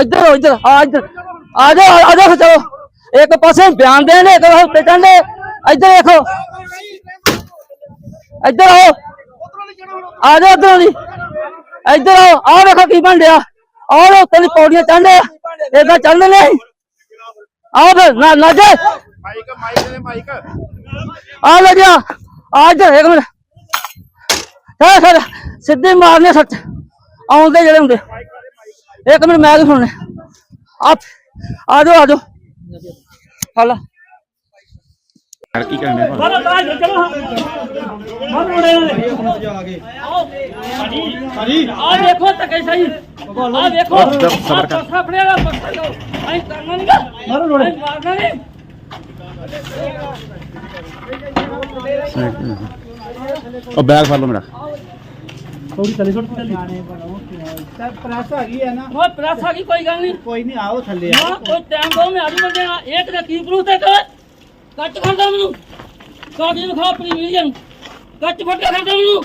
ਇੱਧਰ ਆਓ, ਇੱਧਰ ਆ ਇੱਧਰ। ਆ ਜਾ ਆ ਜਾ ਚਲੋ। ਇੱਕ ਪਾਸੇ ਬਿਆਨ ਦੇਣ ਇੱਕ ਪਾਸੇ ਉੱਤੇ ਚੜ੍ਹਦੇ ਇੱਧਰ ਦੇਖੋ। ਇੱਧਰ ਆਓ। ਆ ਜਾ ਉੱਧਰੋਂ ਦੀ। ਇੱਧਰ ਆਓ। ਆਹ ਦੇਖੋ ਕੀ ਬਣ ਰਿਹਾ। ਆਹ ਲੋ ਉੱਤੇ ਦੀ ਪੌੜੀਆਂ ਚੜ੍ਹਦੇ ਆ ਏਦਾਂ ਚੜ੍ਹਨੇ ਨੇ ਆਓ ਫਿਰ ਨਾ ਨਾ ਜੇ। ਮਾਈਕ ਮਾਈਕ ਦੇ ਮਾਈਕ ਆ ਲੈ ਜਾ ਆ ਇੱਧਰ ਇੱਕ ਮਿੰਟ। ਚੱਲ ਫਿਰ ਸਿੱਧੇ ਮਾਰਨੇ ਸੱਚ। ਆਉਂਦੇ ਜਿਹੜੇ ਹੁੰਦੇ। ਇੱਕ ਮਿੰਟ ਮੈਂ ਵੀ ਸੁਣਨੇ। ਆ ਆ ਜਾਓ ਆ ਜਾਓ। ਹਲਾ ਯਾਰ ਕੀ ਕਰਨੇ ਪਾ ਚਲੋ ਤਾਂ ਚਲੋ। ਹਾਂ ਮੁੰਡੇ ਆ ਦੇਖੋ ਤੱਕੇ ਸਹੀ ਆ ਦੇਖੋ। ਸਬਰ ਕਰ। ਸਾਹਮਣੇ ਵਾਲਾ ਪੱਕਾ ਲਓ ਐਂ ਕਰਨਾ ਨਹੀਂ ਮਾਰੋ ਰੋੜੇ ਮਾਰਨਾ ਨਹੀਂ ਉਹ ਬੈਗ ਫੜ ਲਓ ਮੇਰਾ। ਪ੍ਰੈਸ ਹੈਗੀ ਹੈ ਨਾ। ਉਹ ਪ੍ਰੈਸ ਆ ਗਈ ਕੋਈ ਗੱਲ ਨਹੀਂ। ਕੋਈ ਨਹੀਂ ਆਓ ਥੱਲੇ ਨਾ ਕੋਈ ਟਾਈਮ ਦੋ ਮੈਂ ਆਜੂ ਬੰਦੇ ਇੱਕ ਦਾ ਕੀ ਪ੍ਰੂਫ ਤੇ ਕਰ ਕੱਟ ਖੜਦਾ ਮੈਨੂੰ। ਕਾਗਜ਼ ਵਿਖਾ ਆਪਣੀ ਵੀਡੀਓ ਕੱਟ ਫੜ ਕੇ ਖੜਦਾ ਮੈਨੂੰ।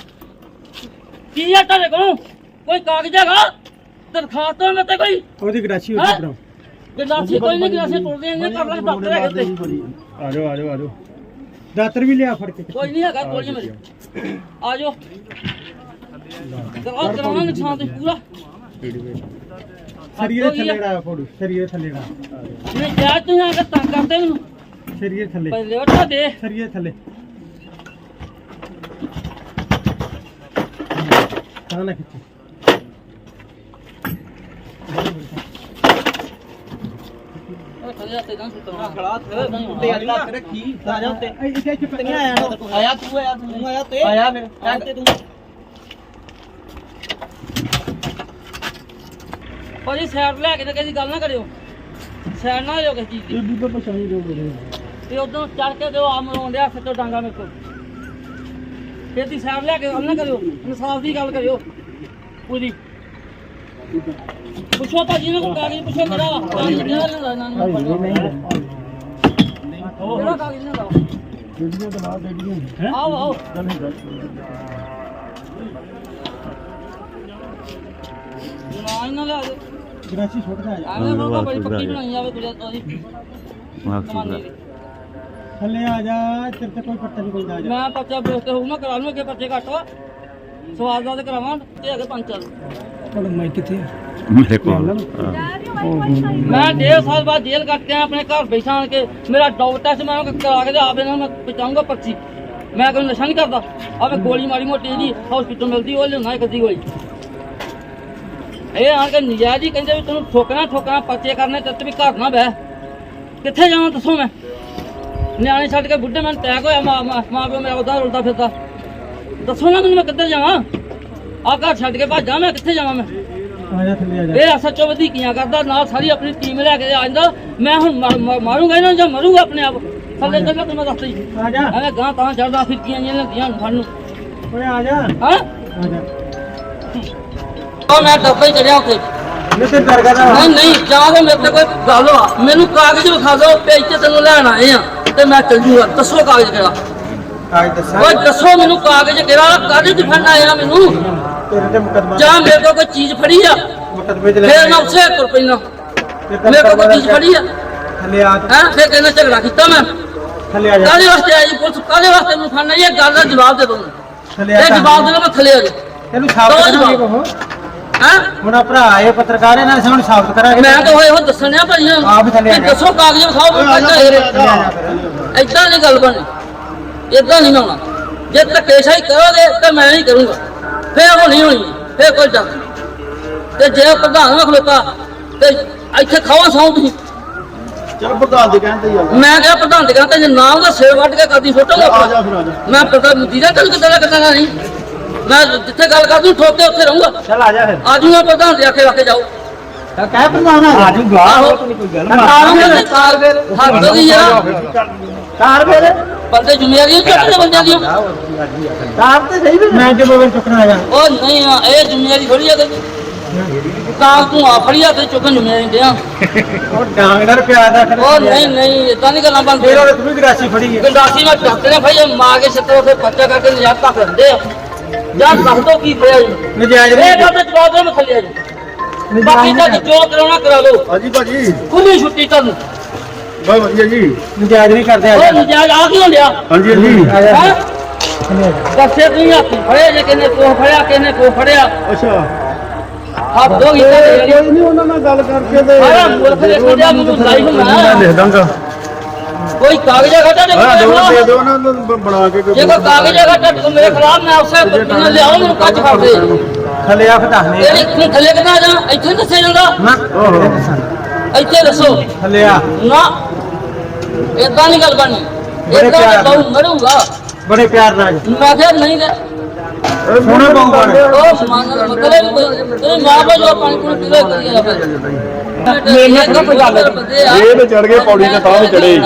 ਕੀ ਆ ਤੁਹਾਡੇ ਕੋਲ? ਕੋਈ ਕਾਗਜ਼ ਹੈਗਾ? ਦਰਖਾਸਤ ਹੋਣਾ ਤੇ ਕੋਈ? ਉਹਦੀ ਗਰਾਸ਼ੀ ਹੈਂ? ਗਲਾਸੀ ਕੋਈ ਨਹੀਂ ਗਲਾਸੀ ਟੁੱਟਦੇ ਆਂ ਕਰ ਲੈ ਡਾਕਟਰ ਹੈਗੇ ਤੇ ਆ ਜਾਓ ਆ ਜਾਓ ਆ ਜਾਓ ਦਾਤਰ ਵੀ ਲਿਆ ਫੜ ਕੇ। ਕੋਈ ਨਹੀਂ ਹੈਗਾ ਕੋਈ ਮੇਰੇ ਆ ਜਾਓ ਕਰਾਉ ਕਰਾਉਣਾ ਨੁਕਸਾਨ ਤੇ ਪੂਰਾ। ਸਰੀਏ ਥੱਲੇ ੜਾ ਫੋੜੂ ਸਰੀਏ ਥੱਲੇ ੜਾ। ਨਹੀਂ ਜਾ ਤੂੰ ਆ ਕੇ ਤੰਗ ਕਰਦੇ ਮੈਨੂੰ ਸਰੀਏ ਥੱਲੇ। ਪਹਿਲੇ ਉੱਠਾ ਦੇ। ਸਰੀਏ ਥੱਲੇ। ਤਾਂ ਨਾ ਖਿੱਚੀ। ਖੜਾ ਤੇ ਅੱਲਾ ਰੱਖੀ ਆ ਜਾ ਉੱਤੇ। ਇੱਥੇ ਚੁੱਪ ਨਹੀਂ ਆਇਆ ਆਇਆ ਤੂੰ ਆਇਆ। ਤੂੰ ਆਇਆ ਤੇ ਆਇਆ ਫਿਰ ਤੇ ਤੂੰ। ਭਾਜੀ ਸਾਈਡ ਲੈ ਕੇ ਤੇ ਕਿਸੇ ਦੀ ਗੱਲ ਨਾ ਕਰਿਓ। ਸਾਈਡ ਨਾ ਹੋ ਕਿਸੇ ਚੀਜ਼ ਦੀ। ਬੀਬੀ ਪਛਾਣੀ ਦੋ ਬਰੇ ਤੇ ਉਦੋਂ ਚੜ ਕੇ ਦਿਓ ਆ ਮਰੋਂਦਿਆ ਸੱਚੋ ਡਾਂਗਾ ਮੇਰੇ ਕੋਲ। ਫਿਰ ਦੀ ਸਾਈਡ ਲੈ ਕੇ ਗੱਲ ਨਾ ਕਰਿਓ ਇਨਸਾਫ ਦੀ ਗੱਲ ਕਰਿਓ। ਪੂਰੀ। ਪੁੱਛੋ ਤਾਂ ਜਿਹਨੇ ਕੋ ਕਾਗਜ਼ ਪੁੱਛੋ ਕਿਹੜਾ ਵਾ ਕਾਗਜ਼ ਕਿਹੜਾ ਲੈਂਦਾ ਇਹਨਾਂ ਨੂੰ ਕਿਹੜਾ ਕਾਗਜ਼ ਲੈਂਦਾ ਜਿਹੜੀਆਂ ਤਾਂ ਬਾਹਰ ਬੈਠੀਆਂ ਆਓ ਆਓ। ਨਾ ਇਹਨਾਂ ਲਿਆ ਦੇ। ਗਰਾਸ਼ੀ ਛੁੱਟ ਜਾ ਆਵੇਂ ਬੋਲਦਾ ਬੜੀ ਪੱਕੀ ਬਣਾਈ ਜਾਵੇ ਕੁੜੀ ਉਹਦੀ ਕਮਾਨੀ ਦੀ। ਥੱਲੇ ਆ ਜਾ ਤੇਰੇ ਤੇ ਕੋਈ ਪੱਤਾ ਨਹੀਂ ਕੋਈ ਆ ਜਾ ਮੈਂ ਪਰਚਾ ਬੇਸਤੇ ਹੋਊ ਮੈਂ ਕਰਾ ਲੂੰ ਅੱਗੇ ਪਰਚੇ ਘੱਟ ਵਾ। ਸਵਾਲ ਦਾ ਤੇ ਕਰਾਵਾਂ ਤੇ ਅੱਗੇ ਪੰਜ ਚੱਲ ਤੁਹਾਡਾ ਮਾਈਕ ਕਿੱਥੇ ਮੇਰੇ ਕੋਲ। ਮੈਂ ਡੇਢ ਸਾਲ ਬਾਅਦ ਜੇਲ੍ਹ ਕੱਟ ਕੇ ਆਇਆ, ਆਪਣੇ ਘਰ ਬੈਠਾ ਆਣ ਕੇ ਮੇਰਾ ਡਾਕਟਰ ਟੈਸਟ ਮੈਂ ਕਰਾ ਕੇ ਤੇ ਆਪੇ ਨਾਲ ਮੈਂ ਪਹੁੰਚਾਊਂਗਾ ਪਰਚੀ। ਮੈਂ ਕੋਈ ਨਸ਼ਾ ਨਹੀਂ ਕਰਦਾ। ਆ ਮੈਂ ਗੋਲੀ ਮਾੜੀ ਮੋਟੀ ਜੀ ਹਸਪੀਟਲ ਮਿਲਦੀ ਉਹ ਲਿਆਉਣਾ ਇੱਕ ਅੱਧੀ ਗੋਲੀ। ਇਹ ਆਣ ਕੇ ਨਜਾਇਜ਼ ਹੀ ਕਹਿੰਦੇ ਵੀ ਤੈਨੂੰ ਠੋਕਣਾ ਠੋਕਣਾ ਪਰਚੇ ਕਰਨੇ ਤੇ ਤੂੰ ਵੀ ਘਰ ਨਾ ਬਹਿ। ਕਿੱਥੇ ਜਾਵਾਂ ਦੱਸੋ ਮੈਂ? ਨਿਆਣੇ ਛੱਡ ਕੇ ਬੁੱਢੇ ਮੈਨੂੰ ਟੈਕ ਹੋਇਆ ਮਾਂ ਮਾਂ ਮਾਂ ਪਿਓ ਮੇਰਾ ਉਧਰ ਉਲਟਾ ਫਿਰਦਾ। ਦੱਸੋ ਨਾ ਮੈਨੂੰ ਮੈਂ ਕਿੱਧਰ ਜਾਵਾਂ? ਆ ਘਰ ਛੱਡ ਕੇ ਭੱਜਾਂ ਮੈਂ ਕਿੱਥੇ ਜਾਵਾਂ ਮੈਂ? ਇਹ ਐਸਐਚਓ ਵਧੀਕੀਆਂ ਕਰਦਾ ਨਾਲ ਸਾਰੀ ਆਪਣੀ ਟੀਮ ਲੈ ਕੇ ਆ ਜਾਂਦਾ। ਮੈਂ ਹੁਣ ਮਾ- ਮਾ- ਮਾਰੂੰਗਾ ਇਹਨਾਂ ਨੂੰ ਜਾਂ ਮਰੂੰਗਾ ਆਪਣੇ ਆਪ? ਥੱਲੇ ਚੱਲ ਤੈਨੂੰ ਮੈਂ ਦੱਸਦਾ ਹੀ ਆ ਜਾ। ਐਵੇਂ ਗਾਂ ਤਾਂ ਚੜਦਾ ਫਿਰਕੀਆਂ ਜਿਹੀਆਂ ਲੈਂਦੀਆਂ ਨੂੰ ਫੜ ਨੂੰ। ਓਏ ਆ ਜਾ। ਹਾਂ? ਆ ਜਾ। ਉਹ ਮੈਂ ਡੱਬਾ ਚੜਿਆ ਉੱਥੇ। ਮੈਂ ਤੇ ਦਰਗਾਹ ਦਾ ਨਹੀਂ ਨਹੀਂ ਜਾਂ ਤਾਂ ਮੇਰੇ ਤੇ ਕੋਈ ਗੱਲ ਆ ਮੈਨੂੰ ਕਾਗਜ਼ ਵਿਖਾ ਦਿਓ ਪੇਜ ਤੇ ਤੈਨੂੰ ਲੈਣ ਆਏ ਆ ਤੇ ਮੈਂ ਚੱਲ ਜੂਗਾ। ਦੱਸੋ ਕਾਗਜ਼ ਕਿਹੜਾ। ਕਾਜ ਦੱਸਾਂ ਓਏ ਦੱਸੋ ਮੈਨੂੰ ਕਾਗਜ਼ ਕਿਹੜਾ ਕਾਗਜ਼ ਦਿਖਾਣ ਆਇਆ ਮੈਨੂੰ? ਤੇਰੇ ਤੇ ਮੁਕਦਮਾ ਜਾਂ ਮੇਰੇ ਕੋਲ ਕੋਈ ਚੀਜ਼ ਫੜੀ ਆ? ਮੁਕਦਮੇ ਚ ਲੈ ਫੇਰ ਮੈਂ ਉਸੇ ਤੁਰ ਪੈਣਾ ਮੇਰੇ ਕੋਲ ਕੋਈ ਚੀਜ਼ ਫੜੀ ਆ? ਥੱਲੇ ਆ ਹੈਂ ਫੇਰ ਕਹਿੰਦਾ ਝਗੜਾ ਕੀਤਾ ਮੈਂ। ਥੱਲੇ ਆ ਜਾ। ਕਾਹਦੇ ਵਾਸਤੇ ਆਈ ਪੁਲਿਸ? ਕਾਹਦੇ ਵਾਸਤੇ ਮੈਨੂੰ ਖਾਣਾ ਇਹ ਗੱਲ ਦਾ ਜਵਾਬ ਦੇ ਦੋ ਥੱਲੇ ਆ ਇਹ ਜਾ। ਜਵਾਬ ਦੇ ਦੋ ਮੈਂ ਥੱਲੇ ਆ ਜਾ। ਇਹਨੂੰ ਦੋ ਕਰਾਂਗੇ ਜਵਾਬ। ਕਹੋ ਹੈਂ? ਹੁਣ ਆ ਭਰਾ ਆਏ ਪੱਤਰਕਾਰ ਇਹਨਾਂ ਨੇ ਹੁਣ ਸਾਬਤ ਕਰਾਂਗੇ। ਮੈਂ ਤਾਂ ਹੋਏ ਹੋ ਦੱਸਣਿਆ ਭਾਈਆਂ। ਆਪ ਥੱਲੇ ਆ ਜਾ। ਦੱਸੋ ਕਾਗਜ਼ ਵਿਖਾਓ ਫਿਰ। ਇਦਾਂ ਨਹੀਂ ਗੱਲ ਬਣਨੀ। ਇਦਾਂ ਨਹੀਂ ਹੋਣਾ ਜੇ ਧੱਕੇਸ਼ਾਹੀ ਕਰੋਗੇ ਤਾਂ ਮੈਂ ਨਹੀਂ ਕਰੂੰਗਾ। ਫੇਰ ਹੋਣੀ ਹੋਣੀ ਫੇਰ ਕੋਈ ਡਰ ਨਹੀਂ। ਤੇ ਜੇ ਪ੍ਰਧਾਨ ਨਾ ਖਲੋਤਾ ਤੇ ਇੱਥੇ ਖਾਵਾ ਸੌਂ ਤੁਸੀਂ। ਚਲ ਪ੍ਰਧਾਨ ਦੇ ਕਹਿੰਦੇ ਹੀ ਆ। ਮੈਂ ਕਿਹਾ ਪ੍ਰਧਾਨ ਦੇ ਕਹਿੰਦਾ ਜੇ ਨਾਮ ਦਾ ਸਿਰ ਵੱਢ ਕੇ ਕਰਦੀ ਫੋਟੋ ਆ ਜਾ ਫਿਰ ਆ ਜਾ। ਮੈਂ ਪ੍ਰਧਾਨ ਮੁੱਦੀ ਦਾ ਗੱਲ ਕਿਦਾਂ ਨਹੀਂ। ਮੈਂ ਜਿੱਥੇ ਗੱਲ ਕਰਦੂ ਠੋਕ ਕੇ ਉੱਥੇ ਰਹੂੰਗਾ। ਚੱਲ ਆ ਜਾ ਫਿਰ। ਆਜੂ ਮੈਂ ਪ੍ਰਧਾਨ ਦੇ ਆਖੇ ਕੇ ਜਾਓ। ਕਹਿ ਪ੍ਰਧਾਨ ਆ ਜੂਗਾ। ਆਹੋ। ਕੋਈ ਗੱਲ ਕਾਰਨ ਕਾਰ। ਫਿਰ ਹੱਦ ਦੀ ਯਾਰ। ਕਾਰ ਫਿਰ ਬੰਦੇ ਜ਼ਿੰਮੇਵਾਰੀਆਂ ਚੱਕਦੇ ਬੰਦਿਆਂ ਦੀਆਂ ਕਾਰ ਤੇ ਸਹੀ ਵੀ ਮੈਂ ਜਦੋਂ ਵੇ ਚੁੱਕਣਾ ਆ ਜਾ ਉਹ ਨਹੀਂ ਆ, ਇਹ ਜ਼ਿੰਮੇਵਾਰੀ ਥੋੜੀ ਆ ਤੇ ਤਾਂ ਤੂੰ ਆ ਫੜੀਆ ਤੇ ਚੁੱਕਣ ਜ਼ਿੰਮੇਵਾਰੀ ਦਿਆਂ। ਉਹ ਡਾਂਗਰ ਪਿਆ ਦਾ ਫਿਰ ਉਹ ਨਹੀਂ ਨਹੀਂ ਇਦਾਂ ਨਹੀਂ ਗੱਲਾਂ ਫਿਰ ਬੰਦੇ ਉਹ ਤੂੰ ਵੀ ਗਰਾਸੀ ਫੜੀ ਹੈ ਗੰਡਾਸੀ ਮੈਂ ਡਾਕਟਰ ਨੇ ਭਾਈ ਮਾਰ ਕੇ ਛੱਤਰ ਉੱਥੇ ਪੱਚਾ ਕਰਕੇ ਨਜ਼ਾਰ ਤੱਕ ਰਹਿੰਦੇ ਆ। ਜਾਂ ਦੱਸ ਦੋ ਕੀ ਹੋਇਆ ਜੀ? ਨਜਾਇਜ਼ ਇਹ ਗੱਲ ਤੇ ਜਵਾਬ ਦੇ ਮੈਂ ਥੱਲੇ ਆ ਜੀ ਬਾਕੀ ਤਾਂ ਜੋ ਕਰਾਉਣਾ ਕਰਾ ਲਓ। ਹਾਂਜੀ ਭਾਜੀ। ਖੁੱਲੀ ਛੁੱਟੀ ਤੁਹਾਨੂੰ ਬਹੁਤ ਵਧੀਆ ਜੀ। ਨਜਾਇਜ਼ ਨਹੀਂ ਕਰਦੇ ਉਹ ਨਜਾਇਜ਼ ਆ ਕੀ ਹੁੰਦਿਆ ਹਾਂਜੀ ਹਾਂਜੀ। ਹੈ? ਦੱਸੇ ਤੁਸੀਂ ਹੱਥੀ ਫੜਿਆ ਜੇ ਕਿਨੇ ਕੋ ਫੜਿਆ ਕਿਨੇ ਕੋ ਫੜਿਆ। ਅੱਛਾ। ਹੱਥ ਦੋ ਕੀਤਾ ਦੇ ਕੋਈ ਨਹੀਂ ਉਹਨਾਂ ਨਾਲ ਗੱਲ ਕਰਕੇ ਤੇ ਸਾਰਾ ਮੁਲਕ ਦੇਖੋ ਜਿਆ ਮੈਨੂੰ ਲਾਈਵ ਲਿਖ ਦਾਂਗਾ। ਕੋਈ ਕਾਗਜ਼ ਘਟਾ ਦੇ ਹਾਂ ਦੋ ਦੇ ਜੇ ਦਿਓ ਉਹਨਾਂ ਨੂੰ ਬਣਾ ਕੇ ਕੋਈ ਕੋਈ ਕਾਗਜ਼ ਘਟਾ ਤੇ ਮੇਰੇ ਖਿਲਾਫ ਮੈਂ ਉਸੇ ਬੰਦੇ ਨੂੰ ਲਿਆਉਂ ਮੈਨੂੰ ਕੱਚ ਫੜ ਦੇ। ਥੱਲੇ ਆ ਫਟਾਹਨੇ ਤੇਰੀ ਤੂੰ ਥੱਲੇ ਕਿੱਦਾਂ ਜਾ? ਇੱਥੇ ਨੀ ਦੱਸਿਆ ਜਾਂਦਾ। ਨਾ ਓਹੋ। ਇੱਥੇ ਦੱਸੋ। ਥੱਲੇ ਆ। ਨਾ ਏਦਾਂ ਨਹੀਂ ਗੱਲ ਬਣੀ ਪਿਆਰ ਤਾਂ ਬਹੁ ਮਰੂੰਗਾ। ਬੜੇ ਪਿਆਰ ਨਾਲ। ਮੈਂ ਕਿਹਾ ਨਹੀਂ ਤੇ ਸੋਹਣੇ ਬਹੁ ਬਣੇ ਉਹ ਸਮਾਨ ਦਾ ਮਤਲਬ ਕੋਈ ਤੇਰੀ ਮਾਂ ਬਾਪ ਜੋ ਪਾਣੀ ਪੂਣੀ ਪੀਵੇ ਕਰੀ ਜਾ ਫਿਰ ਮੈਨੂੰ ਤਾਂ ਕੋਈ ਗੱਲ ਇਹ ਤੇ ਚੜ੍ਹ ਗਏ ਪੌੜੀ ਤੇ ਤਾਂ ਵੀ। ਚੜ੍ਹੇ।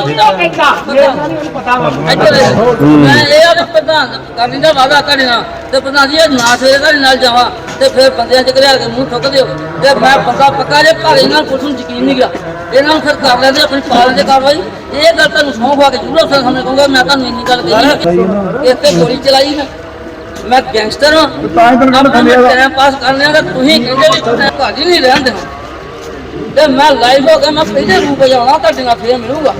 ਮੈਂ ਇਹ ਆ ਪ੍ਰਧਾਨ ਕਰਨੀ ਦਾ ਵਾਦਾ ਕਰਨਾ ਤੇ ਪ੍ਰਧਾਨ ਜੀ ਨਾ ਸਵੇਰੇ ਦਾ ਨਾਲ ਜਾਵਾਂ ਤੇ ਫਿਰ ਬੰਦਿਆਂ ਚ ਘਰਿਆ ਕੇ ਮੂੰਹ ਠੁੱਕ ਦਿਓ। ਤੇ ਮੈਂ ਬੰਦਾ ਪੱਕਾ ਜੇ ਭਾਰੇ ਨਾਲ ਕੁਛ ਨੂੰ ਯਕੀਨ ਨਹੀਂ ਗਿਆ ਇਹਨਾਂ ਨੂੰ ਫਿਰ ਕਰ ਲੈਂਦੇ ਆਪਣੀ ਪਾਲਣ ਦੇ ਕਾਰਵਾਈ। ਇਹ ਗੱਲ ਤੁਹਾਨੂੰ ਸੌਂ ਖਵਾ ਕੇ ਜ਼ਰੂਰ ਅਫਸਰ ਸਾਹਮਣੇ ਕਹੂੰਗਾ ਮੈਂ ਤੁਹਾਨੂੰ ਇੰਨੀ ਗੱਲ ਕਹੀ ਤੇ ਗੋਲੀ ਚਲਾਈ ਮੈਂ। ਮੈਂ ਗੈਂਗਸਟਰ ਹਾਂ। ਤਾਂ ਹੀ ਤੈਨੂੰ ਕਹਿੰਦਾ ਥੱਲੇ ਆ। ਟਾਈਮ ਪਾਸ ਕਰਨੇ ਆ ਤਾਂ ਤੁਸੀਂ ਕਹਿੰਦੇ ਵੀ ਭਾਜੀ ਨਹੀਂ ਰਹਿਣ ਦੇਣਾ। ਤੇ ਮੈਂ ਲਾਈਵ ਹੋ ਕੇ ਮੈਂ ਪਹਿਲੇ ਰੂਪ ਜਾਣਾ ਤੁਹਾਡੇ ਨਾਲ ਫੇਰ ਮਿਲੂਗਾ।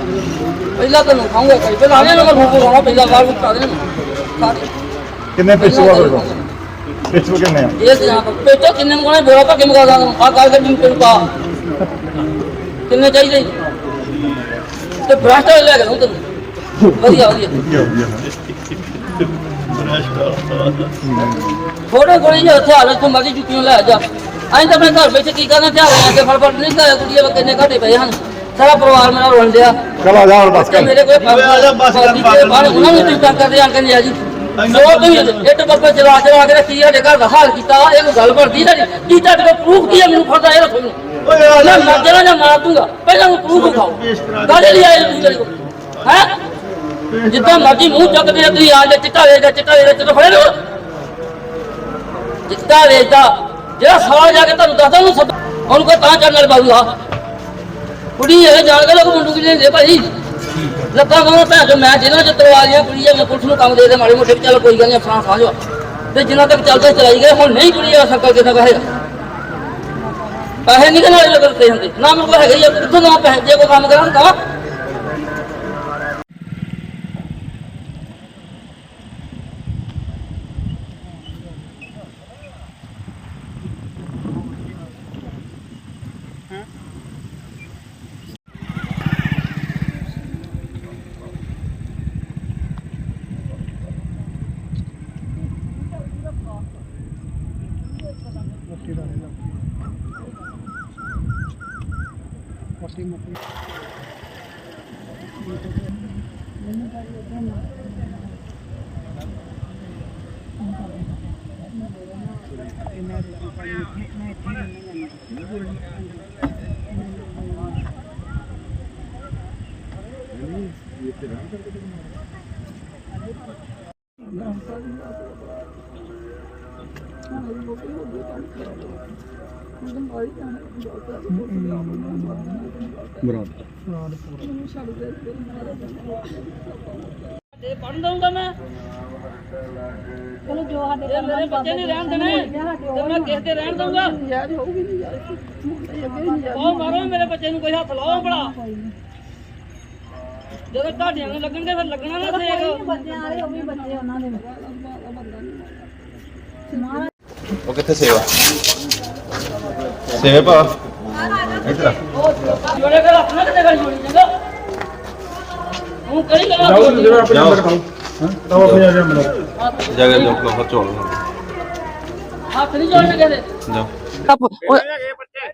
ਪਹਿਲਾਂ ਤੁਹਾਨੂੰ ਖਾਊਂਗਾ ਕਈ ਪਹਿਲਾਂ ਆਣੇ ਨਾਲ ਰੂਪ ਜਾਣਾ ਪਹਿਲਾਂ ਬਾਹਰ ਰੂਪ ਪਾ ਦੇਣਾ ਕਿੰਨੇ ਪੈਸੇ ਵਾ ਫਿਰ? ਪੈਸੇ ਕਿੰਨੇ ਆ? ਇਹ ਤੇ ਆਪ ਪੇਟੋ ਕਿੰਨੇ ਮਗਾਣੇ ਬੋਲਾ ਪਾ ਕੇ ਮਗਾ ਦਾਂ ਆ ਕਾਲ ਗੱਡੀ ਨੂੰ ਪਾ। ਕਿੰਨੇ ਚਾਹੀਦੇ? ਤੇ ਬ੍ਰਾਸਟ ਲੈ ਕੇ ਦਊਂ ਤੈਨੂੰ। ਵਧੀਆ ਵਧੀਆ। ਥੋੜੇ ਕੋਲੇ ਜੇ ਉੱਥੇ ਹਾਲਤ ਤੋਂ ਮਰਜ਼ੀ ਚੁੱਕੀਆਂ ਲੈ ਜਾ। ਅਸੀਂ ਤਾਂ ਆਪਣੇ ਘਰ ਵਿੱਚ ਕੀ ਕਰਨਾ ਤੇ ਹਾਲੇ ਆ ਕੇ ਫੜ ਫੜ ਨਹੀਂ ਕਰਿਆ ਕੁੜੀਆਂ ਵਾ ਕਿੰਨੇ ਘਾਟੇ ਪਏ ਹਨ। ਸਾਰਾ ਪਰਿਵਾਰ ਮੇਰਾ ਰੋਣ ਡਿਆ। ਚਲ ਆ ਜਾ ਹੁਣ ਬਸ ਤੇ ਕਰ ਮੇਰੇ ਕੋਲ ਆ ਜਾ ਬਸ ਕਰ, ਬਾਹਰ ਉਹਨਾਂ ਨੂੰ ਤੰਗ ਕਰਦੇ ਆਂ ਕਹਿੰਦੇ ਆ ਜੀ ਜੋ ਤੁਸੀਂ ਇੱਟ ਬੱਬੇ ਚਲਾ ਚਲਾ ਕੇ ਕੀ ਸਾਡੇ ਘਰ ਦਾ ਹਾਲ ਕੀਤਾ ਇਹ ਕੋਈ ਗੱਲ ਬਣਦੀ ਨਾ ਕੀ ਤੁਹਾਡੇ ਕੋਲ ਪ੍ਰੂਫ ਕੀ ਹੈ ਮੈਨੂੰ ਫੜਦਾ ਇਹ ਰੱਖੋ ਮੈਨੂੰ। ਓਏ ਆ ਨਾ ਮਰ ਜਾਣਾ ਜਾਂ ਮਾਰ ਦੂੰਗਾ ਪਹਿਲਾਂ ਉਹ ਪ੍ਰੂਫ ਦਿਖਾਓ ਕਾਹਦੇ ਲਈ ਆਏ ਤੁਸੀਂ ਮੇਰੇ ਕੋਲ? ਹੈ? ਜਿੱਦਾਂ ਮਰਜ਼ੀ ਮੂੰਹ ਚੱਕਦੇ ਆ ਤੁਸੀਂ ਆ ਜਾ ਚਿੱਟਾ ਵੇਚਦਾ ਚਿੱਟਾ ਵੇਚਦਾ ਚਿੱਟਾ ਫੜੇ ਲਓ ਚਿੱਟਾ ਵੇਚਦਾ। ਜਿਹੜਾ ਸਾਲ ਜਾ ਕੇ ਤੁਹਾਨੂੰ ਦੱਸਦਾ, ਉਹਨੂੰ ਸੱਦ ਉਹਨੂੰ ਕੋ ਤਾਂ ਚੱਲ ਨਾਲ ਬਾਬੂ ਆ ਕੁੜੀ ਇਹ ਜਾਣ ਕੇ ਲੋਕ ਮੁੰਡੂ ਕੀ ਲੈਂਦੇ ਭਾਈ? ਲੱਤਾਂ ਕਹਾਂ ਭੈਣ ਜੋ ਮੈਂ ਜਿਹਨਾਂ ਚ ਤਲਵਾਰੀਆਂ ਕੁੜੀ ਆ, ਮੈਂ ਪੁਲਿਸ ਨੂੰ ਕੰਮ ਦੇ ਦੇ, ਮਾੜੇ ਮੋਟੇ ਚੱਲ ਕੋਈ ਗੱਲ ਨਹੀਂ ਫਰਾਂ ਸਾਂਝੋ ਤੇ ਜਿੰਨਾ ਤੱਕ ਚੱਲਦੇ ਚਲਾਈ ਗਏ ਹੁਣ ਨਹੀਂ ਕੁੜੀ ਆ ਸਕਲ ਕਿਦਾਂ ਕਹੇਗਾ ਪੈਸੇ ਨਹੀਂ ਨਾਲੇ ਲੱਗਦੇ ਹੁੰਦੇ? ਨਾ ਮੇਰੇ ਕੋਲ ਹੈਗੇ ਹੀ ਕਿੱਥੋਂ ਨਾ ਪੈਸੇ, ਜੇ ਕੋਈ ਕੰਮ ਕਰਾਂ ਤਾਂ मोटी रहने लगती मोटी मोटी Thank you. ਤੇ ਪੜਨ ਦਊਂਗਾ ਮੈਂ ਚਲੋ ਜੋ ਸਾਡੇ ਇਹ ਮੇਰੇ ਬੱਚੇ ਨਹੀਂ ਰਹਿਣ ਦੇਣੇ ਤੇ ਮੈਂ ਕਿਸ ਦੇ ਰਹਿਣ ਦਊਂਗਾ ਯਾਰ ਹੋਊਗੀ ਨਹੀਂ ਯਾਰ ਉਹ ਮਾਰੋ ਮੇਰੇ ਬੱਚੇ ਨੂੰ ਕੋਈ ਹੱਥ ਲਾਓ ਭਲਾ ਜਦੋਂ ਤੁਹਾਡੇ ਨੂੰ ਲੱਗਣਗੇ ਫਿਰ ਲੱਗਣਾ ਨਾ ਸੇਕ ਬੱਚਿਆਂ ਵਾਲੇ ਉਹ ਵੀ ਬੱਚੇ ਉਹਨਾਂ ਦੇ ਉਹ ਕਿੱਥੇ ਸੇਵਾ। ਸੇਵਾ ਭਾ ਇੱਧਰ ਆ। ਜੋੜੇ ਕਰ ਆਪਣਾ ਕਿਤੇ ਗੱਲ ਜੋੜੀ ਚੰਗਾ ਉਹ ਕਰੀ ਗੱਲ ਜਾਓ ਆਪਣਾ। ਨੰਬਰ ਖਾਓ। ਹਾਂ। ਆਪਣਾ ਜਾ ਮਿਲੋ ਜਗ੍ਹਾ ਜੋ ਕੋ ਚੋਲ ਹੱਥ ਨਹੀਂ ਜੋੜਨੇ ਕਹਿੰਦੇ ਜਾਓ।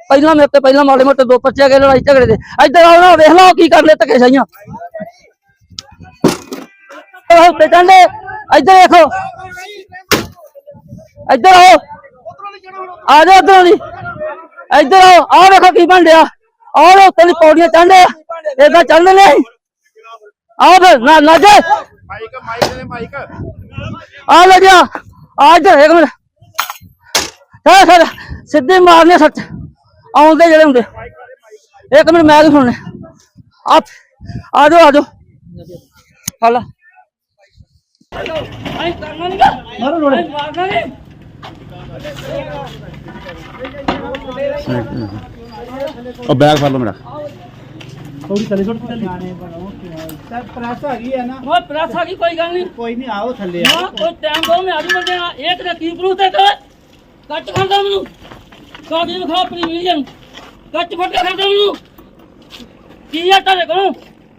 ਪਹਿਲਾਂ ਮੇਰੇ ਤੇ ਪਹਿਲਾਂ ਮਾੜੇ ਮੋਟੇ ਦੋ ਪਰਚੇ ਗਏ ਲੜਾਈ ਝਗੜੇ ਦੇ। ਇੱਧਰ ਆਓ ਨਾ ਵੇਖ ਲਓ ਕੀ ਕਰਨੇ ਧੱਕੇ ਸਾਈਆਂ ਉਹ ਤੇ ਕਹਿੰਦੇ ਇੱਧਰ ਦੇਖੋ ਇੱਧਰ ਆਓ। ਆ ਜਾਓ ਇੱਧਰ ਦੀ। ਇੱਧਰ ਆਓ। ਆਹ ਵੇਖੋ ਕੀ ਬਣ ਰਿਹਾ। ਆਹ ਲੋ ਉੱਤੇ ਦੀ ਪੌੜੀਆਂ ਚੜ੍ਹਦੇ ਆ ਏਦਾਂ ਚੱਲਦੇ ਨੇ ਆਓ ਫਿਰ, ਨਾ ਨਾ ਜੇ। ਮਾਈਕ ਮਾਈਕ ਦੇ ਮਾਈਕ ਆ ਲੈ ਜਾ ਆ ਇੱਧਰ, ਇੱਕ ਮਿੰਟ। ਸਰ ਸਰ ਸਿੱਧੇ ਮਾਰਨੇ ਸੱਚ। ਆਉਂਦੇ ਜਿਹੜੇ ਹੁੰਦੇ। ਇੱਕ ਮਿੰਟ, ਮੈਂ ਵੀ ਸੁਣਨੇ? ਆ ਆ ਜਾਓ ਆ ਜਾਓ। ਹਲਾ ਮਾਰੋ ਰੋੜੇ ਮਾਰਨਾ ਨਹੀਂ ਉਹ ਬੈਗ ਫੜ ਲਓ ਮੇਰਾ। ਥੋੜੀ ਥੱਲੇ ਛੋੜ ਥੱਲੇ। ਬਣੋ ਸਰ ਪ੍ਰੈਸ ਆ ਗਈ ਹੈ ਨਾ। ਉਹ ਪ੍ਰੈਸ ਆ ਗਈ ਕੋਈ ਗੱਲ ਨਹੀਂ। ਕੋਈ ਨਹੀਂ ਆਓ ਥੱਲੇ ਨਾ ਕੋਈ ਟਾਈਮ ਦੋ ਮੈਂ ਅੱਜ ਬੰਦੇ ਆ। ਇੱਕ ਦਾ ਕੀ ਪ੍ਰੂਫ ਤੇ ਕਰ ਕੱਟ ਕਰਦਾ ਮੈਨੂੰ। ਕਾਗਜ਼ ਵਿਖਾ ਆਪਣੀ ਵੀਡੀਓ ਨੂੰ ਕੱਟ ਫਟ ਕੇ ਕਰਦਾ ਮੈਨੂੰ। ਕੀ ਆ ਤੁਹਾਡੇ ਕੋਲ?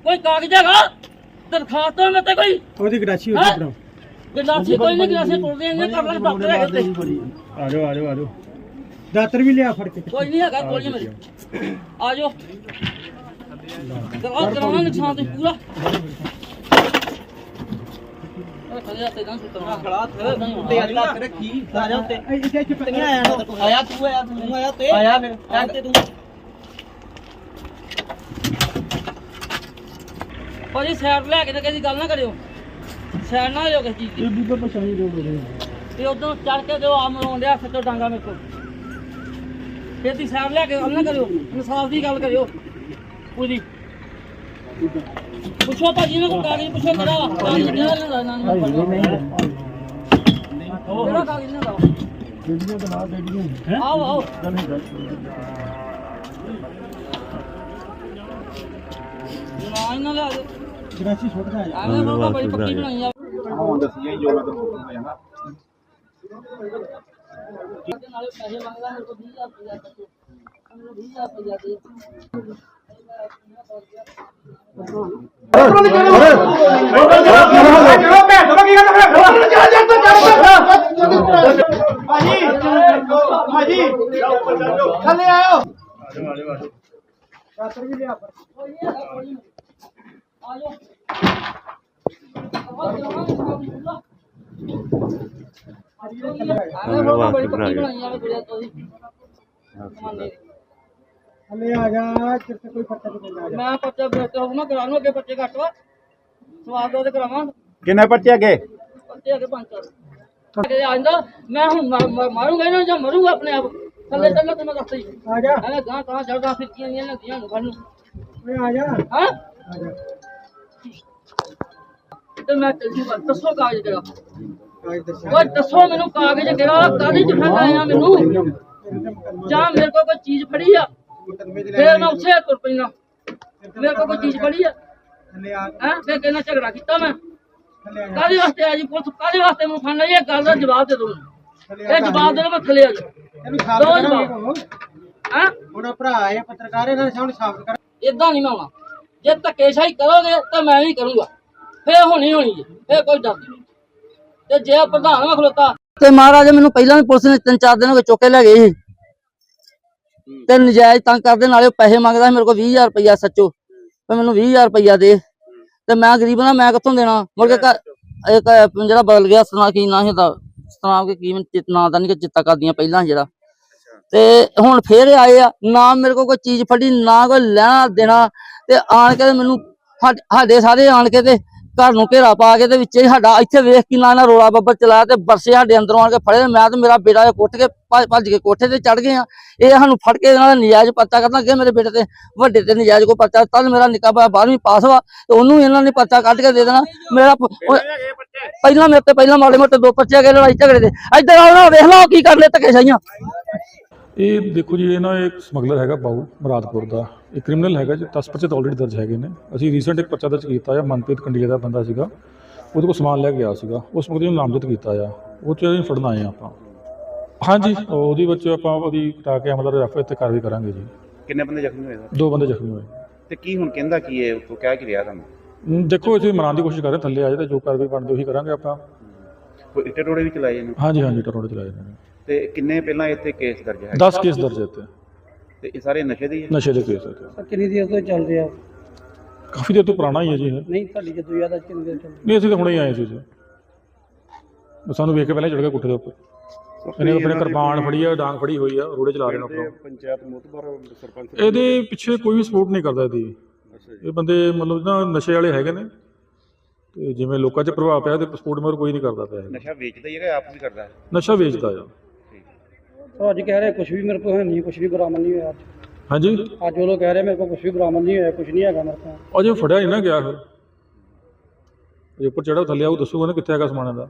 ਕੋਈ ਕਾਗਜ਼ ਹੈਗਾ? ਦਰਖਾਸਤ ਹੈ ਮੈਂ ਤੇ ਕੋਈ। ਉਹਦੀ ਗਰਾਸ਼ੀ ਹੈਂ? ਉੱਤੇ ਗਲਾਸੀ ਕੋਈ ਨਹੀਂ ਨੇ ਡਾਕਟਰ ਹੈਗੇ ਤੇ ਆ ਜਾਓ ਆ ਜਾਓ ਆ ਜਾਓ ਦਾਤਰ ਵੀ ਲਿਆ ਫੜ ਕੇ। ਕੋਈ ਨਹੀਂ ਹੈਗਾ ਕੋਈ ਮੇਰੀ। ਆ ਜਾਓ ਕਰਾਉ ਕਰਾਉਣਾ ਨੁਕਸਾਨ ਤੇ ਪੂਰਾ। ਇਹ ਖੜੇ ਹੱਥੇ ਨਾ ਸੁੱਟਣਾ ਖੜਾ ਤੇ ਰੱਖੀ। ਆ ਜਾ ਉੱਤੇ। ਇੱਥੇ ਨਹੀਂ ਆਇਆ ਤੂੰ। ਆਇਆ ਤੂੰ ਆਇਆ ਤੇ। ਆਇਆ ਫਿਰ ਐਂ ਤੇ ਤੂੰ। ਭਾਜੀ ਸਾਈਡ ਲੈ ਕੇ ਤੇ ਕਿਸੇ ਗੱਲ ਨਾ ਕਰਿਓ। ਸਾਈਡ ਨਾ ਲਿਓ ਕਿਸੇ ਚੀਜ਼ ਦੀ। ਬੀਬੀ ਪਛਾਣੀ ਰੋਡ ਰਹੇ। ਤੇ ਉਦੋਂ ਚੜ ਕੇ ਦਿਓ ਆਮ ਰੋਣ ਡਿਆ ਸੱਚੋ ਡਾਂਗਾ ਮੇਰੇ ਕੋਲ। ਫਿਰ ਦੀ ਸਾਈਡ ਲੈ ਕੇ ਗੱਲ ਨਾ ਕਰਿਓ ਇਨਸਾਫ ਦੀ ਗੱਲ ਕਰਿਓ। ਪੂਰੀ ਪੁੱਛੋ ਭਾਜੀ ਨੇ ਕੋਈ ਕਾਗਜ਼ ਪੁੱਛੋ ਮੇਰਾ ਕਾਗਜ਼ ਕਿਹੜਾ ਲੈਂਦਾ ਇਹਨਾਂ ਨੂੰ? ਮੈਂ ਫੜਨਾ। ਕਿਹੜਾ ਕਾਗਜ਼ ਲੈਂਦਾ ਵੀਡੀਓ ਬਣਾ ਵੀਡੀਓ ਹੈ? ਆਓ ਆਓ। ਨਾ ਇਹਨਾਂ ਲਿਆ ਦੇ ਗਰਾਸ਼ੀ ਛੋੜ ਕੇ ਆ ਜਾ ਐਵੇਂ ਬੋਲਦਾ ਬੜੀ ਪੱਕੀ ਬਣਾਈ ਆ। ਹੁਣ ਦੱਸੀਏ ਜੋ ਮੈਂ ਤੁਹਾਨੂੰ ਹੋ ਜਾਣਾ ਨਾਲੇ ਪੈਸੇ ਮੰਗਦਾ ਮੇਰੇ ਕੋਲ 20000 ਰੁਪਇਆ ਤੱਕ ਮੈਨੂੰ 20000 ਰੁਪਇਆ ਦੇ ਥੱਲੇ ਆਓ ਦਾਤਰ ਵੀ ਲਿਆ ਨਹੀਂ ਆ ਜਾਓ ਆ ਜਾ ਕੋਈ ਪੱਤਾ ਨਹੀਂ ਪੈਂਦਾ ਆ ਜਾ ਮੈਂ ਪੱਚਾ ਬਰਤ ਹੋਊ ਨਾ ਕਰਾ ਲੂ ਅੱਗੇ ਬੱਚੇ ਘੱਟ ਵਾ। ਸਵਾਦ ਦੋ ਤੇ ਕਰਾਵਾਂ। ਕਿੰਨੇ ਬੱਚੇ ਅੱਗੇ? ਪੰਜ ਚਾਰ। ਅੱਗੇ ਆਂਦਾ ਮੈਂ ਹੁਣ ਮਾਰੂੰਗਾ ਇਹਨਾਂ ਨੂੰ ਜਾਂ ਮਰੂੰਗਾ ਆਪਣੇ ਆਪ? ਥੱਲੇ ਦੱਸ ਹੀ ਆ ਜਾ। ਗਾਂ ਨਹੀਂ ਲੱਗੀਆਂ ਨੂੰ ਓਏ ਆ ਜਾ। ਹਾਂ? ਆ ਜਾ। ਤੇ ਮੈਂ ਚੱਲ ਜੂਗਾ ਦੱਸੋ ਕਾਗਜ਼ ਕਿਹੜਾ ਓਏ ਦੱਸੋ ਮੈਨੂੰ ਕਾਗਜ਼ ਕਿਹੜਾ ਕਾਹਦੀ ਫੜ ਆਇਆ ਮੈਨੂੰ? ਜਾਂ ਮੇਰੇ ਕੋਲ ਕੋਈ ਚੀਜ਼ ਫੜੀ ਆ? ਫੇਰ ਮੈਂ ਉੱਥੇ ਤੁਰ ਪੈਣਾ ਮੇਰੇ ਕੋਲ ਕੋਈ ਚੀਜ਼ ਫੜੀ ਆ? ਹੈ? ਫੇਰ ਕਿਹਨਾਂ ਝਗੜਾ ਕੀਤਾ ਮੈਂ? ਕਾਹਦੇ ਵਾਸਤੇ ਆ ਜੀ ਪੁਲਿਸ? ਕਾਹਦੇ ਵਾਸਤੇ ਮੈਨੂੰ ਫੜਨਾ ਇਹ ਗੱਲ ਦਾ ਜਵਾਬ ਦੇ ਦੋ ਇਹ ਜਵਾਬ ਦੇ ਮੈਂ ਥੱਲੇ ਆ ਜਾ ਦੋ ਜਵਾਬ। ਹੈ? ਹੁਣ ਭਰਾ ਆਏ ਪੱਤਰਕਾਰ ਇਹਨਾਂ ਸਾਹਮਣੇ ਸਾਫ਼ ਕਰ ਇਦਾਂ ਨਹੀਂ ਮੈਂ ਆਉਣਾ। ਜੇ ਧੱਕੇਸ਼ਾਹੀ ਕਰੋਗੇ ਤਾਂ ਮੈਂ ਵੀ ਕਰੂੰਗਾ। ਫੇਰ ਹੋਣੀ ਹੋਣੀ ਹੈ ਫੇਰ ਕੋਈ ਡਰ ਨਹੀਂ। ਤੇ ਜੇ ਪ੍ਰਧਾਨ ਵਾ ਖਲੋਤਾ। ਤੇ ਮਹਾਰਾਜ ਮੈਨੂੰ ਪਹਿਲਾਂ ਵੀ ਪੁਲਿਸ ਨੇ ਤਿੰਨ ਚਾਰ ਦਿਨ ਹੋ ਗਏ ਚੁੱਕ ਲੈ ਗਏ ਸੀ। ਤੇ ਨਜਾਇਜ਼ ਤੰਗ ਕਰਦੇ ਨਾਲੇ ਉਹ ਪੈਸੇ ਮੰਗਦਾ ਮੇਰੇ ਕੋਲ 20000 ਰੁਪਇਆ ਸੱਚੋ। ਤੇ ਮੈਨੂੰ 20000 ਰੁਪਇਆ ਦੇ। ਤੇ ਮੈਂ ਗਰੀਬ ਨਾ ਮੈਂ ਕਿੱਥੋਂ ਦੇਣਾ? ਮੁੜ ਕੇ ਇੱਕ ਜਿਹੜਾ ਬਦਲ ਗਿਆ ਸਨਾ ਕੀ ਨਾਂ ਸੀ ਉਹਦਾ? ਸਤਨਾਮ ਕੇ ਕੀ ਨਾਂ ਦਾ ਨਹੀਂ ਕਿ ਚਿੱਤਾ ਕਰਦੀਆਂ ਪਹਿਲਾਂ ਜਿਹੜਾ। ਤੇ ਹੁਣ ਫੇਰ ਆਏ ਆ ਨਾ ਮੇਰੇ ਕੋਲ ਕੋਈ ਚੀਜ਼ ਫੜੀ ਨਾ ਕੋਈ ਲੈਣਾ ਦੇਣਾ। ਤੇ ਆਣ ਕੇ ਮੈਨੂੰ ਸਾਡੇ ਸਾਰੇ ਆਣ ਕੇ ਤੇ ਘਰ ਨੂੰ ਘੇਰਾ ਪਾ ਕੇ ਤੇ ਵਿੱਚੇ ਹੀ ਸਾਡਾ ਇੱਥੇ ਵੇਖ ਕੇ ਨਾ ਨਾ ਰੋਲਾ ਬੱਬਰ ਚਲਾਇਆ ਤੇ ਬਰਸੇ ਸਾਡੇ ਅੰਦਰੋਂ ਆਣ ਕੇ ਫੜੇ ਤੇ ਮੈਂ ਤੇ ਮੇਰਾ ਬੇਟਾ ਕੁੱਟ ਕੇ ਭੱਜ ਕੇ ਕੋਠੇ ਤੇ ਚੜ ਗਏ ਆ ਇਹ ਸਾਨੂੰ ਫੜ ਕੇ ਇਹਨਾਂ ਦਾ ਨਜਾਇਜ਼ ਪਰਚਾ ਕਰਨਾ ਅੱਗੇ ਮੇਰੇ ਬੇਟੇ ਤੇ ਵੱਡੇ ਤੇ ਨਜਾਇਜ਼ ਕੋ ਪਰਚਾ ਤਦ ਮੇਰਾ ਨਿੱਕਾ ਭਰਾ 12ਵੀਂ ਪਾਸ ਵਾ ਤੇ ਉਹਨੂੰ ਇਹਨਾਂ ਨੇ ਪਰਚਾ ਕੱਢ ਕੇ ਦੇ ਦੇਣਾ। ਮੇਰਾ ਪਹਿਲਾਂ ਮੇਰੇ ਤੇ ਪਹਿਲਾਂ ਮਾੜੇ ਮੋਟੇ ਦੋ ਪਰਚੇ ਗਏ ਲੜਾਈ ਝਗੜੇ ਦੇ। ਇੱਧਰ ਨਾ ਵੇਖ ਲਓ ਕੀ ਕਰਨੇ ਧੱਕੇ ਸਾਈਆਂ ਇਹ ਦੇਖੋ ਜੀ ਇਹ ਨਾ ਇੱਕ ਸਮਗਲਰ ਹੈਗਾ ਬਾਉ ਮੁਰਾਦਪੁਰ ਦਾ। ਇਹ ਕ੍ਰਿਮੀਨਲ ਹੈਗਾ ਜੀ 10 ਪਰਚੇ ਤਾਂ ਆਲਰੇਡੀ ਦਰਜ ਹੈਗੇ ਨੇ। ਅਸੀਂ ਰੀਸੈਂਟ ਇੱਕ ਪਰਚਾ ਦਰਜ ਕੀਤਾ ਆ ਮਨਪ੍ਰੀਤ ਕੰਡੀਆ ਦਾ ਬੰਦਾ ਸੀਗਾ। ਉਹਦੇ ਕੋਲ ਸਮਾਨ ਲੈ ਕੇ ਗਿਆ ਸੀਗਾ। ਉਸ ਮੁਕਦੇ ਨੂੰ ਨਾਮਜ਼ਦ ਕੀਤਾ ਆ। ਉਹ ਚ ਅਸੀਂ ਫੜਨ ਆਏ ਆ ਆਪਾਂ। ਹਾਂਜੀ ਉਹਦੀ ਵਿੱਚ ਆਪਾਂ ਉਹਦੀ ਕਟਾ ਕੇ ਅਮਲ ਰੈਫਰ ਤੇ ਕਾਰਵਾਈ ਕਰਾਂਗੇ ਜੀ। ਕਿੰਨੇ ਬੰਦੇ ਜ਼ਖਮੀ ਹੋਏ ਸਰ? ਦੋ ਬੰਦੇ ਜ਼ਖਮੀ ਹੋਏ। ਤੇ ਕੀ ਹੁਣ ਕਹਿੰਦਾ ਕੀ ਹੈ? ਉਹ ਕਹਿ ਕੀ ਰਿਹਾ ਤੁਹਾਨੂੰ? ਦੇਖੋ ਅਸੀਂ ਮਨਾਉਣ ਦੀ ਕੋਸ਼ਿਸ਼ ਕਰ ਰਹੇ ਥੱਲੇ ਆ ਜਾਏ ਤੇ ਜੋ ਕਾਰਵਾਈ ਬਣਦੀ ਉਹੀ ਕਰਾਂਗੇ ਆਪਾਂ। ਕੋਈ ਇੱਟੇ ਟੋੜੇ ਵੀ ਚਲਾਏ ਨੇ? ਹਾਂਜੀ ਹਾਂਜੀ ਟਰੋੜੇ ਚਲਾਏ ਨੇ। ਤੇ ਕਿੰਨੇ ਪਹਿਲਾਂ ਇੱਥੇ ਕੇਸ ਦਰਜ ਹੈ 10 ਕੇਸ ਦਰਜ ਹੈ ਇੱਥੇ। ਤੇ ਇਹ ਸਾਰੇ ਨਸ਼ੇ ਦੇ ਹੀ ਹੈ? ਨਸ਼ੇ ਦੇ ਕੇਸ ਇੱਥੇ। ਕਿੰਨੀ ਦੇਰ ਤੋਂ ਚੱਲ ਰਿਹਾ? ਕਾਫੀ ਦੇਰ ਤੋਂ ਪੁਰਾਣਾ ਹੀ ਹੈ ਜੀ ਇਹ। ਨਹੀਂ ਤੁਹਾਡੀ ਜਦੋਂ ਯਾਦ ਆ ਕਿੰਨੀ ਦੇਰ ਚੱਲ ਨਹੀਂ ਅਸੀਂ ਤਾਂ ਹੁਣੇ ਹੀ ਆਏ ਸੀ ਜੀ। ਸਾਨੂੰ ਵੇਖ ਕੇ ਪਹਿਲਾਂ ਹੀ ਚੜ ਗਿਆ ਕੁੱਠੇ ਦੇ ਉੱਪਰ। ਇਹਨੇ ਆਪਣੇ ਕਿਰਪਾਨ ਫੜੀ ਆ ਡਾਂਗ ਫੜੀ ਹੋਈ ਆ ਰੋੜੇ ਚਲਾ ਰਹੇ ਨੇ ਆਪਣਾ। ਪੰਚਾਇਤ ਮੁਤਬਰ ਸਰਪੰਚ ਇਹਦੇ ਪਿੱਛੇ ਕੋਈ ਵੀ ਸਪੋਰਟ ਨਹੀਂ ਕਰਦਾ ਇਹਦੀ। ਇਹ ਬੰਦੇ ਮਤਲਬ ਨਾ ਨਸ਼ੇ ਵਾਲੇ ਹੈਗੇ ਨੇ। ਤੇ ਜਿਵੇਂ ਲੋਕਾਂ 'ਚ ਪ੍ਰਭਾਵ ਪਿਆ ਤੇ ਸਪੋਰਟ ਮਗਰ ਕੋਈ ਨਹੀਂ ਕਰਦਾ ਪਿਆ ਇਹ। ਨਸ਼ਾ ਵੇਚਦਾ ਹੀ ਹੈਗਾ ਆਪ ਵੀ ਕਰਦਾ ਹੈ। ਨਸ਼ਾ ਵੇਚਦਾ ਆ। ਉਹ ਅੱਜ ਕਹਿ ਰਹੇ ਕੁਝ ਵੀ ਮੇਰੇ ਕੋਲ ਹੈ ਨਹੀਂ ਕੁਝ ਵੀ ਬਰਾਮਦ ਨਹੀਂ ਹੋਇਆ ਅੱਜ। ਹਾਂਜੀ? ਅੱਜ ਉਹ ਲੋਕ ਕਹਿ ਰਹੇ ਮੇਰੇ ਕੋਲ ਕੁਝ ਵੀ ਬਰਾਮਦ ਨਹੀਂ ਹੋਇਆ ਕੁਝ ਨਹੀਂ ਹੈਗਾ ਮੇਰੇ ਕੋਲ। ਅਜੇ ਫੜਿਆ ਨਹੀਂ ਨਾ ਗਿਆ ਫਿਰ। ਉੱਪਰ ਚੜਾ ਥੱਲੇ ਆਊ ਦੱਸੂਗਾ ਨਾ ਕਿੱਥੇ ਹੈਗਾ ਸਮਾਨ ਇਹਦਾ।